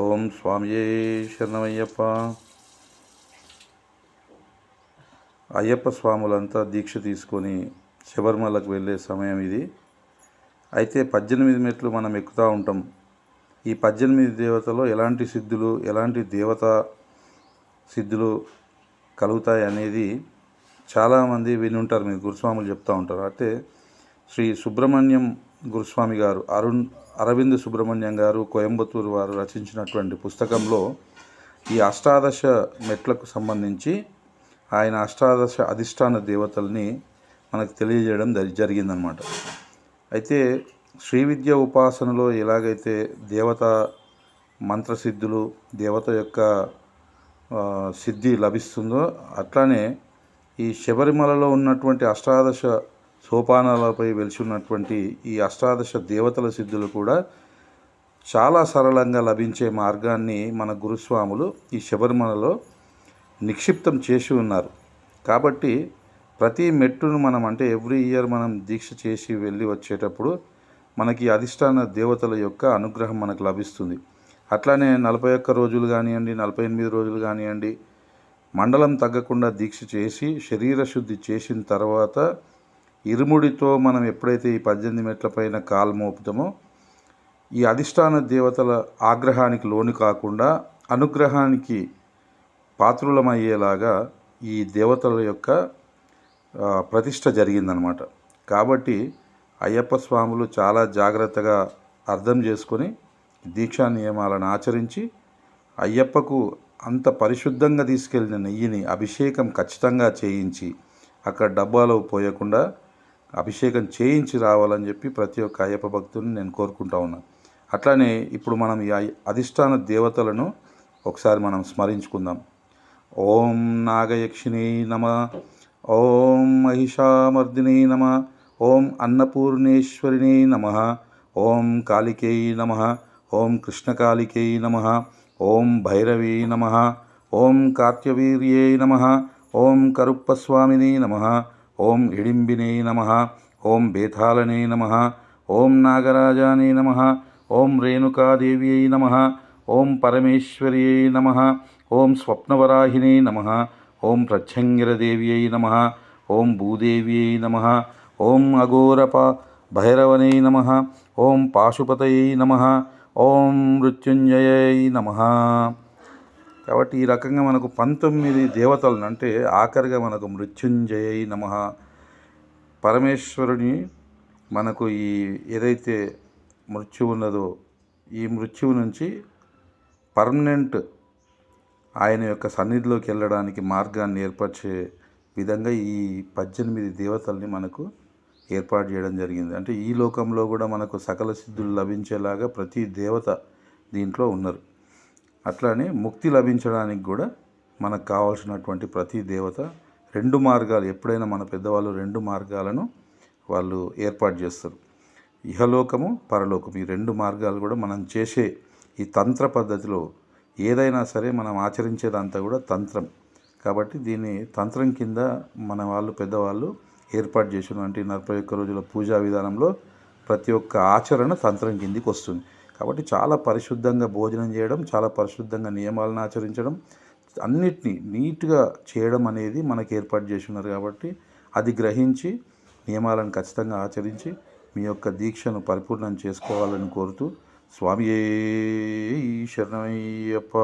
ఓం స్వామియే శరణమయ్యప్ప. అయ్యప్ప స్వాములంతా దీక్ష తీసుకొని శబరిమలకు వెళ్ళే సమయం ఇది. అయితే పద్దెనిమిది మెట్లు మనం ఎక్కుతూ ఉంటాం. ఈ పద్దెనిమిది దేవతలో ఎలాంటి సిద్ధులు ఎలాంటి దేవత సిద్ధులు కలుగుతాయి అనేది చాలామంది విని ఉంటారు. మీరు గురుస్వాములు చెప్తూ ఉంటారు. అయితే శ్రీ సుబ్రహ్మణ్యం గురుస్వామి గారు అరుణ్ అరవింద్ సుబ్రహ్మణ్యం గారు కోయంబత్తూరు వారు రచించినటువంటి పుస్తకంలో ఈ అష్టాదశ మెట్లకు సంబంధించి ఆయన అష్టాదశ అధిష్టాన దేవతల్ని మనకు తెలియజేయడం జరి- జరిగిందనమాట. అయితే శ్రీ విద్య ఉపాసనలో ఎలాగైతే దేవత మంత్రసిద్ధులు దేవత యొక్క సిద్ధి లభిస్తుందో అట్లానే ఈ శబరిమలలో ఉన్నటువంటి అష్టాదశ సోపానాలపై వెలిసి ఉన్నటువంటి ఈ అష్టాదశ దేవతల సిద్ధులు కూడా చాలా సరళంగా లభించే మార్గాన్ని మన గురుస్వాములు ఈ శబరిమలలో నిక్షిప్తం చేసి ఉన్నారు. కాబట్టి ప్రతి మెట్టును మనం అంటే ఎవ్రీ ఇయర్ మనం దీక్ష చేసి వెళ్ళి వచ్చేటప్పుడు మనకి అధిష్టాన దేవతల యొక్క అనుగ్రహం మనకు లభిస్తుంది. అట్లానే నలభై ఒక్క రోజులు కానివ్వండి నలభై ఎనిమిది రోజులు కానివ్వండి మండలం తగ్గకుండా దీక్ష చేసి శరీర శుద్ధి చేసిన తర్వాత ఇరుముడితో మనం ఎప్పుడైతే ఈ పద్దెనిమిది మెట్ల పైన కాలు మోపుతామో ఈ అధిష్టాన దేవతల ఆగ్రహానికి లోను కాకుండా అనుగ్రహానికి పాత్రులమయ్యేలాగా ఈ దేవతల యొక్క ప్రతిష్ట జరిగిందనమాట. కాబట్టి అయ్యప్ప స్వాములు చాలా జాగ్రత్తగా అర్థం చేసుకొని దీక్షా నియమాలను ఆచరించి అయ్యప్పకు అంత పరిశుద్ధంగా తీసుకెళ్ళిన నెయ్యిని అభిషేకం ఖచ్చితంగా చేయించి అక్కడ డబ్బాలో పోయకుండా అభిషేకం చేయించి రావాలని చెప్పి ప్రతి ఒక్క అయ్యప్ప భక్తుని నేను కోరుకుంటా ఉన్నాను అట్లానే ఇప్పుడు మనం ఈ అధిష్టాన దేవతలను ఒకసారి మనం స్మరించుకుందాం. ఓం నాగయక్షిణి నమ ఓం మహిషామర్దిని నమ ఓం అన్నపూర్ణేశ్వరిని నమ ఓం కాళికై నమ ఓం కృష్ణకాళికై నమ ఓం భైరవీ నమ ఓం కార్త్యవీర్యై నమ ఓం కరుప్పస్వామిని నమ ఓం ఇడింబినే నమ ఓం బేతాళనే నమ ఓం నాగరాజానే నమ ఓం రేణుకాదేవ్యై నమ ఓం పరమేశ్వర్యై నమ ఓం స్వప్నవరాహినే నమ ఓం ప్రత్యంగిరదేవ్యై నమ ఓం భూదేవ్యై నమ ఓం అఘోరప భైరవనై నమ ఓం పాశుపతయై నమ ఓం మృత్యుంజయై నమ కాబట్టి ఈ రకంగా మనకు పంతొమ్మిది దేవతలను అంటే ఆఖరిగా మనకు మృత్యుంజయై నమ. పరమేశ్వరుని మనకు ఈ ఏదైతే మృత్యు ఉన్నదో ఈ మృత్యువు నుంచి పర్మనెంట్ ఆయన యొక్క సన్నిధిలోకి వెళ్ళడానికి మార్గాన్ని ఏర్పరిచే విధంగా ఈ పద్దెనిమిది దేవతల్ని మనకు ఏర్పాటు చేయడం జరిగింది. అంటే ఈ లోకంలో కూడా మనకు సకల సిద్ధులు లభించేలాగా ప్రతి దేవత దీంట్లో ఉన్నారు. అట్లానే ముక్తి లభించడానికి కూడా మనకు కావాల్సినటువంటి ప్రతి దేవత రెండు మార్గాలు ఎప్పుడైనా మన పెద్దవాళ్ళు రెండు మార్గాలను వాళ్ళు ఏర్పాటు చేస్తారు. ఇహలోకము పరలోకం ఈ రెండు మార్గాలు కూడా మనం చేసే ఈ తంత్ర పద్ధతిలో ఏదైనా సరే మనం ఆచరించేదంతా కూడా తంత్రం. కాబట్టి దీన్ని తంత్రం కింద మన వాళ్ళు పెద్దవాళ్ళు ఏర్పాటు చేసినటువంటి నలభై ఒక్క రోజుల పూజా విధానంలో ప్రతి ఒక్క ఆచరణ తంత్రం కిందికి వస్తుంది. కాబట్టి చాలా పరిశుద్ధంగా భోజనం చేయడం చాలా పరిశుద్ధంగా నియమాలను ఆచరించడం అన్నిటినీ నీట్గా చేయడం అనేది మనకు ఏర్పాటు చేసి ఉన్నారు కాబట్టి అది గ్రహించి నియమాలను ఖచ్చితంగా ఆచరించి మీ యొక్క దీక్షను పరిపూర్ణం చేసుకోవాలని కోరుతూ స్వామియే శరణమయ్యప్ప.